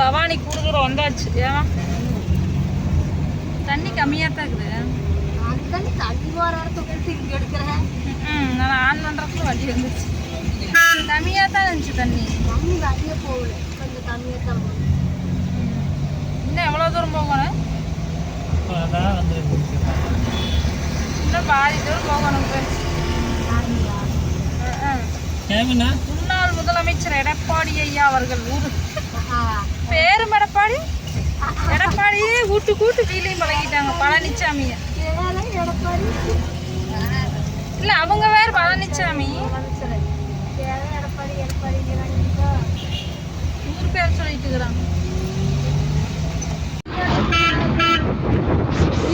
பவானி கொடுக்குறோம் வந்தாச்சு. ஏன் தண்ணி கம்மியாக தான் இருக்குது. தண்ணி போற இடத்துக்கு இங்க எடுக்கிறேன் ம் நான் ஆன் பண்ணுறதுக்குள்ள வழி வந்துச்சு கம்மியாக தான் இருந்துச்சு தண்ணி. தண்ணி நிறைய போகல கொஞ்சம் கம்மியாக தான் போகுது இன்னும் எவ்வளோ தூரம் போகணும் இன்னும் பாதி தூரம் போகணும் முன்னாள் முதலமைச்சர் எடப்பாடி ஐயா அவர்கள் ஊர் கூட்டு கூட்டு. வீலையும் பழகிட்டாங்க. பழனிச்சாமிய இல்லை இல்ல அவங்க வேற பழனிச்சாமி. முதலமைச்சர். எடப்பாடி ஊர் பேர் சொல்லிட்டு இருக்கிறாங்க.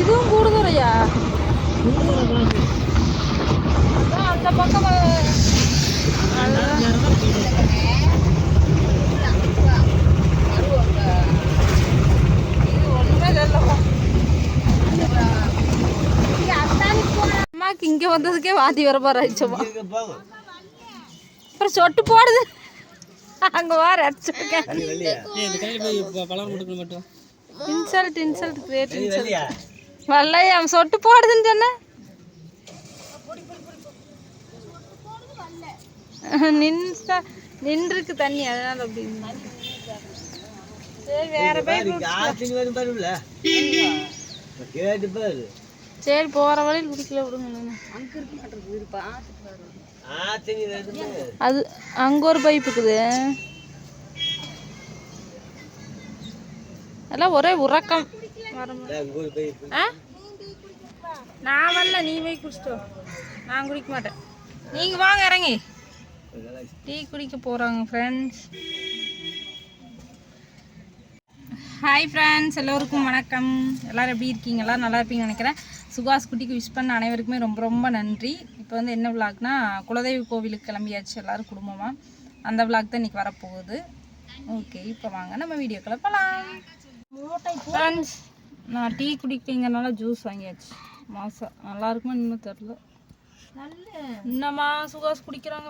இதுவும் கூடுதுறையா? அந்த பக்கம் அதான். இது ஒண்ணுமே தெரியலப்பா அம்மாக்கு இங்க வந்ததுக்கே வாந்தி வர மாதிரி அப்புறம் சொட்டு போடுது. அங்க வார அடிச்சிருக்கேன் இன்சல்ட் இன்சல்ட் கிரேட் இன்சல்ட். வரலையா அவன் சொட்டு போடுதுன்னு சொன்னேன் நின்ஸ்டா நின்றுருக்கு தண்ணி அதனால அப்படி வேற போய் கேட்டு பாரு. சரி போற வழியில் குடிக்கல விடுங்க அது அங்க ஒரு பைப் இருக்குது. எல்லாம் ஒரே உறக்கம். நான் வரல நீ போய் குடிச்சிட்டு நான் குடிக்க மாட்டேன். நீங்க வாங்க இறங்கி. டீ குடிக்க போறாங்க ஃப்ரெண்ட்ஸ் ஹாய் ஃப்ரெண்ட்ஸ் எல்லோருக்கும் வணக்கம். எல்லாரும் எப்படி இருக்கீங்க? எல்லாரும் நல்லா இருப்பீங்கன்னு நினைக்கிறேன். சுகாஸ் குட்டிக்கு விஷ் பண்ண அனைவருக்குமே ரொம்ப ரொம்ப நன்றி. இப்போ வந்து என்ன விளாக்னா குலதெய்வ கோவிலுக்கு கிளம்பியாச்சு எல்லாரும் குடும்பமாக அந்த விளாக் தான் இன்றைக்கி வரப்போகுது. ஓகே இப்போ வாங்க நம்ம வீடியோக்குள்ள போகலாம் ஃப்ரெண்ட்ஸ் நான் டீ குடிக்கிறீங்கனால ஜூஸ் வாங்கியாச்சு. மாசம் நல்லா. இருக்குமா இன்னும் தெரில நல்ல இன்னமா சுகாஸ் குடிக்கிறாங்க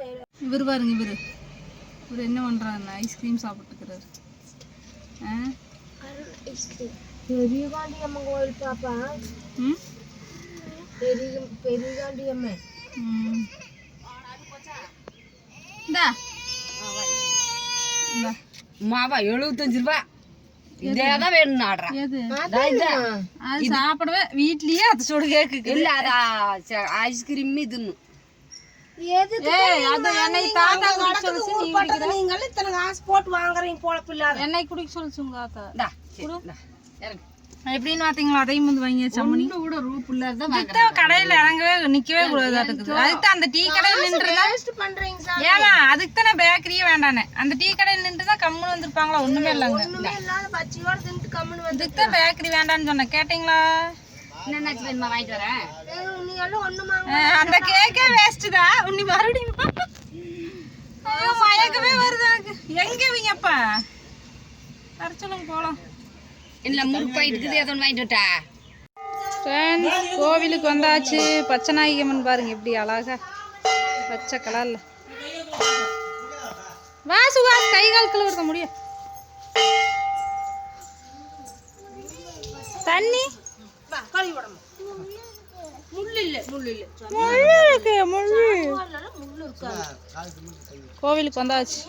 வேற. இவர் பாருங்க இவர். இவர் என்ன பண்ணுறாங்க ஐஸ்கிரீம் சாப்பிட்டுக்கிறாரு. ஆ? பெரிய காண்டியம்மன் கோயில் பாப்பா? பெரிய பெரிய காண்டியம்மன் ம். இந்தா. இந்தா. மாவா எழுபத்தஞ்சு ரூபா. இதே தான் வேணும்? ஆடுறேன் அது சாப்பிடவே வீட்லயே அது சுடு கேக்கு இல்ல அத ஐஸ்கிரீம் இதுன்னு. எது ஏய் அது என்னை தாத்தா குடிக்க சொல்லுச்சு இத்தனை உங்க தாத்தா. எப்படின்னு பாத்தீங்களா? அதையும் வந்து வாங்கி சம்மணி? கூட ரூப் இல்லாத கடையில இறங்கவே நிக்கவே கூடாது அதுக்கு. தான் அந்த டீ கடையில் வேஸ்ட் பண்றீங்க ஏமா அதுக்கு தான் பேக்கரியே வேண்டானே. அந்த டீ கடையில் நின்று தான் கம்முன்னு வந்திருப்பாங்களா? ஒண்ணுமே இல்லைங்க. ஒண்ணுமே இல்லாத பச்சையோட தின்ட்டு கம்முன்னு வந்து அதுக்கு தான் பேக்கரி வேண்டாம்னு சொன்னேன். கேட்டிங்களா? என்னென்னாச்சு வேணுமா வாங்கிட்டு வரேன். நீ எல்லாம் ஒண்ணுமா அஹ் அந்த கேக்கே வேஸ்ட் தான். உன்னி மறுபடியும் மயக்கமே வருது எனக்கு. எங்க இவங்கப்பா வர சொல்லுங்க போலாம். இல்ல முறுக்கு பாயிட்டு இருக்குது ஏதோ ஒன்று வாங்கிட்டு வரட்டா ஃப்ரெண்ட்ஸ் கோவிலுக்கு வந்தாச்சு. பச்சை நாயகம்மன் பாருங்க எப்படி அழகா. பச்சை கலர்ல. வா சுகாஸ் கை கால் கழுவுறத முடியும் தண்ணி? கழுவி விடணும். முள்ளு இல்ல முள்ளு இல்ல. முள்ளு இருக்கு முள்ளு. முள்ளு இருக்காது கோவிலுக்கு வந்தாச்சு.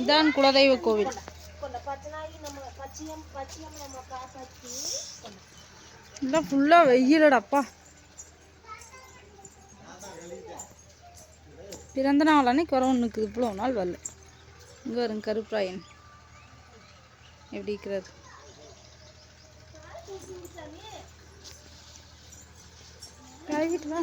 இதான் குலதெய்வ கோவில். கொண்ட ஃபுல்லாக வெயிலடப்பா பிறந்த நாள் அன்னைக்கு வர ஒன்றுக்கு இவ்வளோ நாள் வரல. இங்கே வரும் கருப்ராயன் எப்படி இருக்கிறது கழுவிட்டு வா.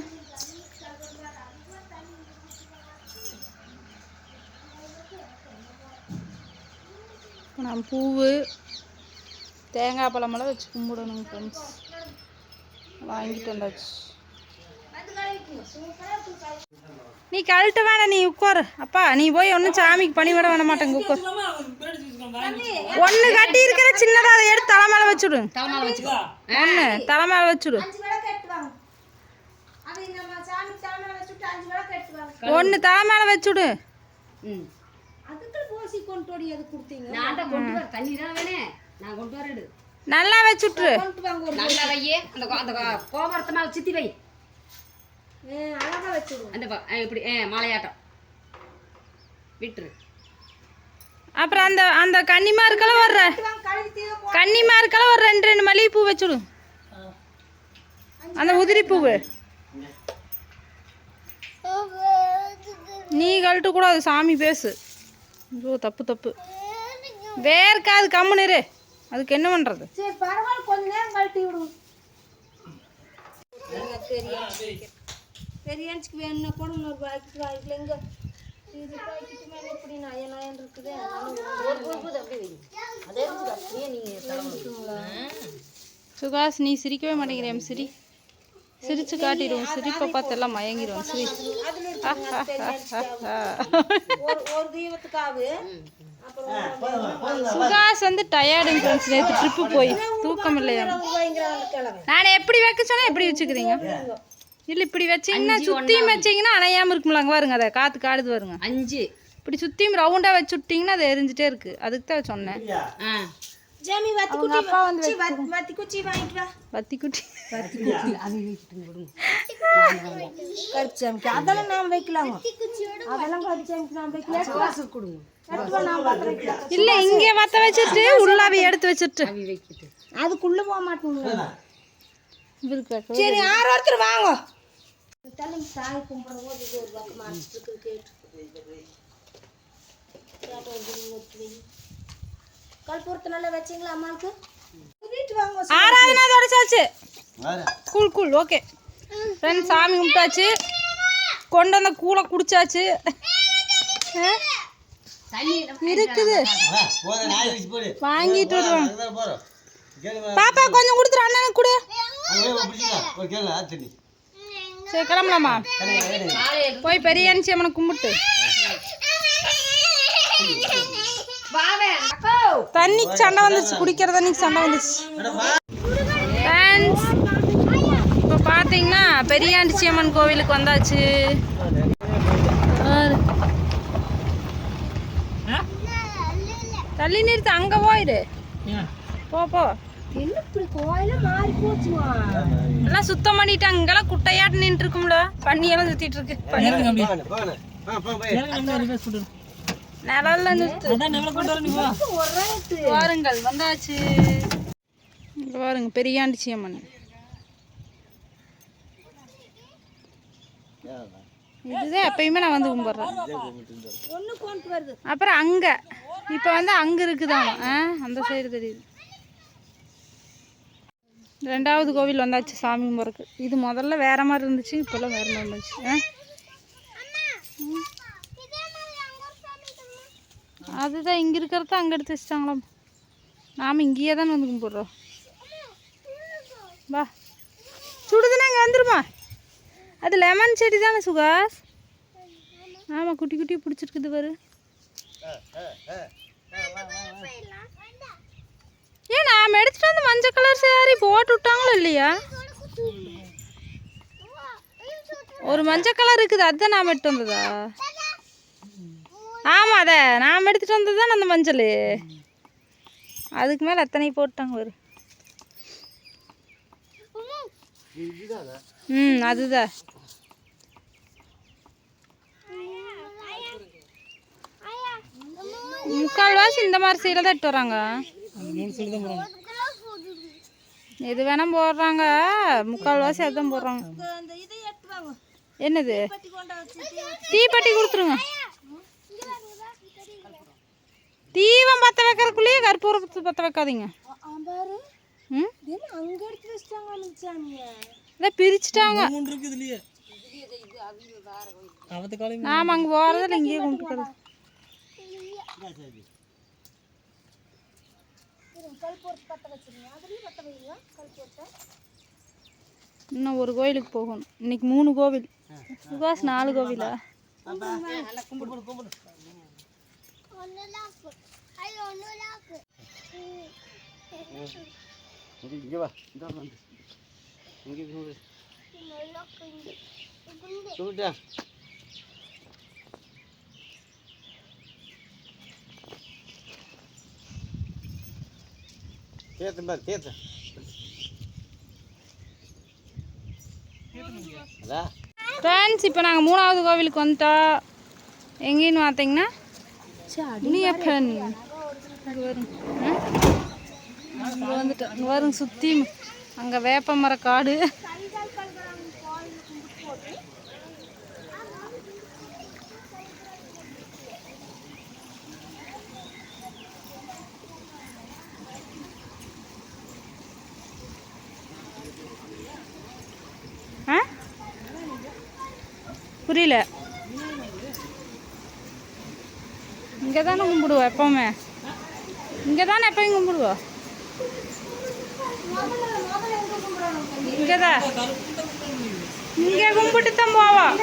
நான் பூவு தேங்காய் பழமெல்லாம் வச்சு கும்பிடணும் ஃப்ரெண்ட்ஸ் வாங்கிட்டு வந்தாச்சு. நீ கழட்ட வேணாம் நீ உட்காரு. அப்பா நீ போய் ஒன்றும் சாமிக்கு பணிவிட வேண மாட்டேங்க உட்கார். ஒன்று கட்டி இருக்கிற சின்னதாக அதை எடுத்து தலை மேலே வச்சுடு. தலைமால வச்சுக்கோ ஒன்று தலை மேலே வச்சுடு. அஞ்சு தலைமையில ஒன்று தலை மேலே வச்சுடு. ம். கொண்டு ஓடி எது கொடுத்தீங்க. நான் தான் கொண்டு வர தண்ணி தான் வேணே நான் கொண்டு வரடு நல்லா வச்சுட்ரு கொண்டு வாங்க ஒரு நல்லா வையே. அந்த கோ- அந்த கோ- கோபுரத்தமா சித்தி வை. அழகா அந்த ப- இப்படி மாலையாட்டம். விட்டுரு. அப்புறம் அந்த அந்த கன்னிமாருக்கெல்லாம் வர்ற. கன்னிமாருக்கெல்லாம் ஒரு ரெண்டு ரெண்டு மல்லிகைப்பூ வச்சுடு. அந்த உதிரி பூவு நீ கழட்டு கூடாது சாமி பேசு. ஐயோ தப்பு தப்பு. வேர்க்காது கம்முன்னு இரு. அதுக்கு என்ன பண்றது? சரி பரவாயில்ல கொஞ்ச நேரம் கழட்டி விடுவோம் பெரியாச்சுக்கு வேணும்னா கூட இன்னொரு பாக்கெட் வாங்கிக்கல இது பாக்கெட் மேல இப்படி நய நயன் இருக்குது? சுகாஸ் நீ சிரிக்கவே மாட்டேங்கிறேன் சிரி? சிரிச்சு காட்டிடுவோம். சிரிப்பை பார்த்து எல்லாம் மயங்கிடுவோம். சிரி சுகாஸ் வந்து டயர்டுங்க ஃப்ரெண்ட்ஸ் நேற்று ட்ரிப்பு போய். தூக்கம் இல்லையா? நான் எப்படி வைக்க சொன்னா எப்படி வச்சுக்கிறீங்க? இல்லை இப்படி வச்சீங்கன்னா சுத்தியும் வச்சீங்கன்னா அணையாம இருக்கும்ல அங்கே பாருங்க அதை காத்து காடுது வருங்க அஞ்சு. இப்படி சுத்தியும் ரவுண்டா வச்சு விட்டீங்கன்னா அது எரிஞ்சிட்டே இருக்கு. அதுக்கு தான் சொன்னேன். ஜாமி வத்தி குச்சி அப்பா வந்து வத்தி குச்சி வாங்கிட்டு வா. பத்தி குட்டி கருப்பு சாமிக்கு அதெல்லாம் நாம் வைக்கலாம்? அதெல்லாம் கருப்பு சாமிக்கு நாம் வைக்கல கொடுங்க. எடுத்து வா, நாம் வைக்கலாம் இல்ல இங்கே வத்த வச்சுட்டு உள்ளாவே எடுத்து வச்சுட்டு. அதுக்குள்ள போக வைக்க. சரி யார் ஒருத்தர் வாங்க. தள்ளி சாமி கும்பிட போது இது ஒரு பக்கம் கேட்டு கேட்ட நல்லா வச்சிங்களா அம்மாவுக்கு? Aradhana தொடச்சாச்சு. Cool cool okay. Friends சாமி கும்பிட்டாச்சு. கொண்டு வந்த கூலை குடிச்சாச்சு. இருக்குது. வாங்கிட்டு வருவோம். பாப்பா கொஞ்சம் கொடுத்துரு அண்ணனுக்கு கொடு. சரி கிளம்பலாமா? போய் பெரிய அனுச்சி அம்மனை கும்பிட்டு தண்ணிக்கு சண்டை வந்துச்சு குடிக்கிற தண்ணிக்கு சண்டை வந்துச்சு ஃப்ரெண்ட்ஸ் இப்போ பார்த்தீங்கன்னா பெரியாண்டிச்சி அம்மன் கோவிலுக்கு வந்தாச்சு. தள்ளி நிறுத்து அங்கே போயிடு போ போ. என்ன இப்படி கோயில மாறி போச்சுமா எல்லாம் சுத்தம் பண்ணிட்டாங்க இங்கெல்லாம் குட்டையாட்டு நின்று இருக்கும்ல பண்ணியெல்லாம் சுத்திட்டு இருக்கு நிழல்ல நிறுத்து. வாருங்கள் வந்தாச்சு. பாருங்க பெரியாண்டிச்சி அம்மன் இதுதான் எப்பயுமே நான் வந்து கும்பிட்றேன். அப்புறம் அங்க இப்போ வந்து அங்க இருக்குதாம். ஆ அந்த சைடு தெரியுது. ரெண்டாவது கோவில் வந்தாச்சு சாமி கும்பிட்றதுக்கு. இது முதல்ல வேற மாதிரி இருந்துச்சு இப்போல்லாம் வேற மாதிரி இருந்துச்சு. ஆ. அதுதான் இங்கே இருக்கிறத அங்கே எடுத்து வச்சிட்டாங்களாம். நாம் இங்கேயே தானே வந்து கும்பிட்றோம். வா. சுடுதுன்னா அங்கே வந்துருமா? அது லெமன் செடி தானே சுகாஸ் ஆமாம் குட்டி குட்டி பிடிச்சிருக்குது பாரு. ஏன் நாம் எடுத்துகிட்டு வந்து மஞ்சள் கலர் சாரி போட்டு விட்டாங்களோ இல்லையா? ஒரு மஞ்சள் கலர் இருக்குது அதுதான் நாம் எடுத்து வந்ததா? ஆமாம் அதை நாம் எடுத்துட்டு வந்தது தானே அந்த மஞ்சள்? அதுக்கு மேலே எத்தனை போட்டாங்க ஒரு ம் அதுதான் முக்கால்வாசி இந்த மாதிரி சைடில் தான் எடுத்து வராங்க. எது வேணா போடுறாங்க. முக்கால்வாசி அதுதான் போடுறாங்க. என்னது? தீப்பெட்டி கொடுத்துருங்க. தீபம் பற்ற வைக்கிறதுக்குள்ளேயே கற்பூரத்தை பற்ற வைக்காதீங்க இதை பிரிச்சுட்டாங்க நாம அங்கே போகிறதில்ல இங்கேயே கல்பூரத்தை இன்னும் ஒரு கோயிலுக்கு போகணும் இன்னைக்கு மூணு கோவில் சுகாஸ் நாலு கோவிலா ஒன்று லாக்கு அது ஒன்று வா. இந்த வந்து இங்கே நூறு சொல்லிட்டா தேத்து பாரு தேத்து ஃப்ரெண்ட்ஸ் இப்போ நாங்கள் மூணாவது கோவிலுக்கு வந்துட்டோம். எங்கேன்னு பார்த்தீங்கன்னா முனியப்பன் இங்கே வரும் இங்கே வரும் சுற்றி அங்கே வேப்ப மர காடு. புரியல. இங்கே தானே கும்பிடுவோம் எப்போவுமே? இங்கே தானே எப்பயும் கும்பிடுவோம் இங்கேதான் இங்கே கும்பிட்டு தான் போவோம்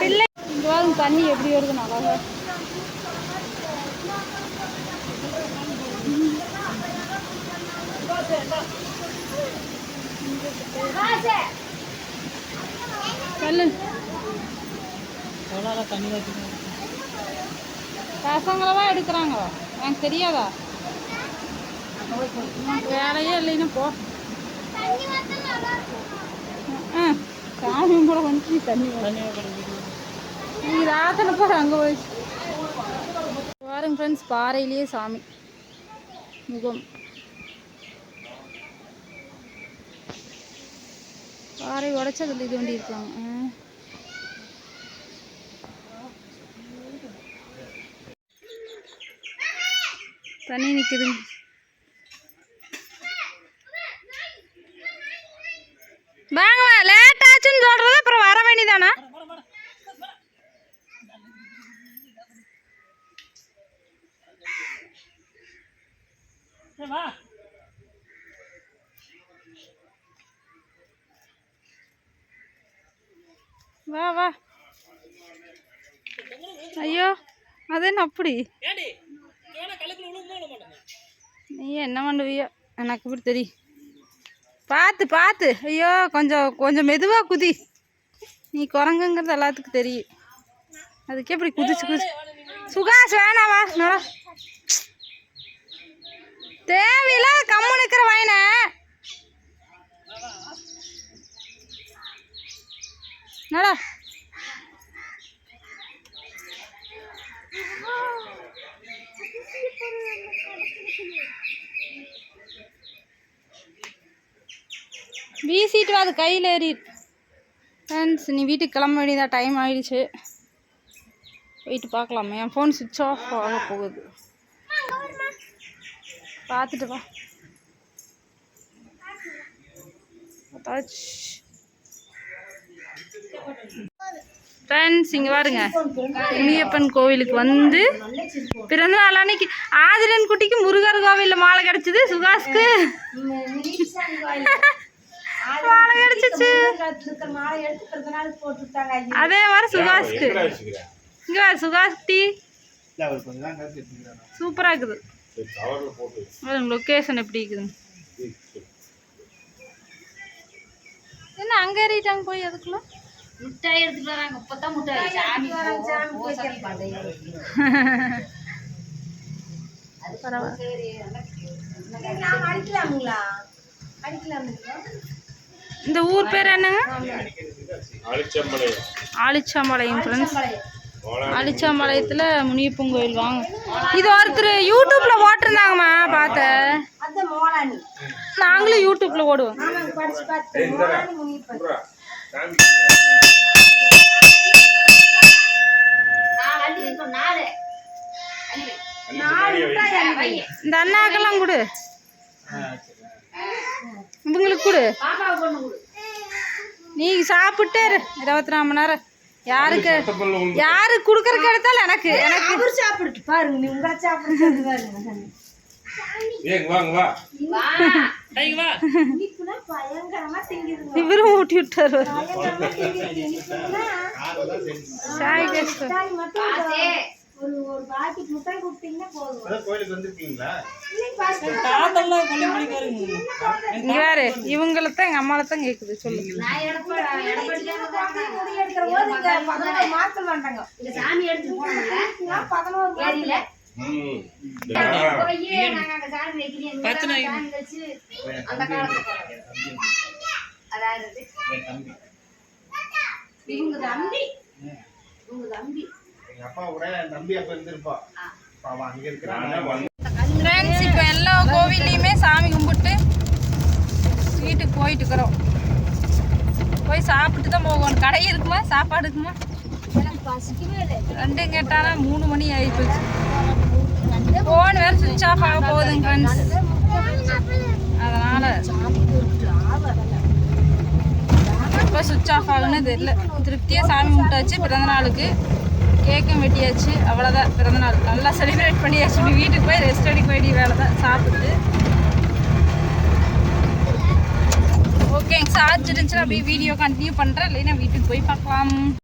பிள்ளை இங்கே தண்ணி எப்படி வருது நல்லா சொல்லு பசங்களவா எடுக்கிறாங்களோ எனக்கு தெரியாதா? வேலையே இல்லைன்னா போ. ஆ சாமி கூட வந்து தண்ணி நீ ராத்திரி போகிற அங்கே போய் பாருங்க ஃப்ரெண்ட்ஸ் பாறையிலேயே சாமி. முகம். பாறை உடச்சதில் இது வண்டி இருக்காங்க. தண்ணி நிற்குது வாங்க லேட் ஆச்சுன்னு சொல்றது அப்புறம் வர வேண்டியதானா வா வா. ஐயோ அது என்ன அப்படி? நீ என்ன பண்ணுவியோ? எனக்கு இப்படி தெரியும் பார்த்து பார்த்து ஐயோ கொஞ்சம் கொஞ்சம் மெதுவாக குதி. நீ குரங்குங்கிறது எல்லாத்துக்கும் தெரியும். அதுக்கே இப்படி குதிச்சு குதிச்சு. சுகாஷ் வேணாம் வா நட தேவையில்ல கம்முன்னு இருக்கிற வாயின நடா வீசிட்டு வா அது கையில் ஏறி ஃப்ரெண்ட்ஸ் நீ வீட்டுக்கு கிளம்ப வேண்டியதா டைம் ஆயிடுச்சு போயிட்டு பார்க்கலாமே என் ஃபோன் சுவிட்ச் ஆஃப் ஆக போகுது பார்த்துட்டு வா ஃப்ரெண்ட்ஸ் இங்கே பாருங்க முனியப்பன் கோவிலுக்கு வந்து பிறந்த நாள் அன்னைக்கு ஆதிரன் குட்டிக்கு முருகர் கோவிலில் மாலை கிடச்சிது சுகாஸ்க்கு மாலை போட்டுட்டாங்க அதே மாதிரி சுகாஷ்க்கு. இங்கே வா சுகாஷ் டீ. சூப்பராக இருக்குது. லொக்கேஷன் எப்படி இருக்குது என்ன அங்கே ஏறிட்டாங்க போய் அதுக்குள்ள? முட்டாய் எடுத்துட்டு வராங்க. இப்பதான் முட்டாய் சாமி நாம அடிக்கலாமுங்களா? அடிக்கலாமுங்களா? இந்த ஊர் பேர் என்னங்க? ஆலிச்சாம்பாளையம் ஃப்ரெண்ட்ஸ் ஆலிச்சாம்பாளையத்தில் முனியப்பன் கோயில் வாங்க. இது ஒருத்தர் போட்டிருந்தாங்கம்மா பார்த்தேன் அந்த மோளானி நாங்களும் யூடியூப்ல ஓடுவோம் பார்த்து. இந்த அண்ணாக்கெல்லாம் கொடு. இவங்களுக்கு கொடு. நீ சாப்பிட்டே இரு. இருபத்தி நாலு மணி நேரம். யாருக்கு? யாருக்கு கொடுக்கறதுக்கு எடுத்தாலும் எனக்கு. எனக்கு. அவர் சாப்பிடுட்டு பாருங்க நீ உங்களை சாப்பிடுறது பாருங்க இவரும் ஊட்டி விட்டாரு. சாய் காசே. ஒரு ஒரு பாக்கெட் மிட்டாய் கொடுத்தீங்கன்னா போதும். கோயிலுக்கு வந்திருக்கீங்களா? இல்லைங்க பாஸ்டர் இங்க வேறு இவங்கள தான் எங்க அம்மால தான் கேக்குது சொல்லு நான் எடுக்கிற போது இங்க பதினோரு இங்க சாமி எடுத்துட்டு போனோம்ல நான் பதினோரு காலத்துல அதாவது இவங்க தம்பி. இவங்க தம்பி. எங்க அப்பா கூட என் தம்பி அப்ப இருந்திருப்பா. அவன் அங்க இருக்கிறான். ஃப்ரெண்ட்ஸ் இப்போ எல்லா கோவில்லையுமே சாமி கும்பிட்டு வீட்டுக்கு போயிட்டு இருக்கிறோம். போய் சாப்பிட்டு தான் போகணும் கடை இருக்குமா? சாப்பாடு இருக்குமா? ரெண்டும் கேட்டானா மூணு மணி ஆகிப்போச்சு ஃபோன் வேறு சுவிட்ச் ஆஃப் ஆக போகுதுங்க ஃப்ரெண்ட்ஸ் அதனால் எப்போ சுவிட்ச் ஆஃப் ஆகுன்னு தெரியல. திருப்தியாக சாமி கும்பிட்டாச்சு. பிறந்த நாளுக்கு கேக்கும் வெட்டியாச்சு. அவ்வளோதான் பிறந்தநாள். நல்லா செலிப்ரேட் பண்ணியாச்சு. இப்படி வீட்டுக்கு போய் ரெஸ்ட் எடுக்க வேண்டிய வேலை தான். சாப்பிட்டு. ஓகேங்க சார்ஜ் இருந்துச்சுன்னா அப்படியே வீடியோ கண்டினியூ பண்ணுறேன் இல்லைன்னா வீட்டுக்கு போய் பார்க்கலாம்.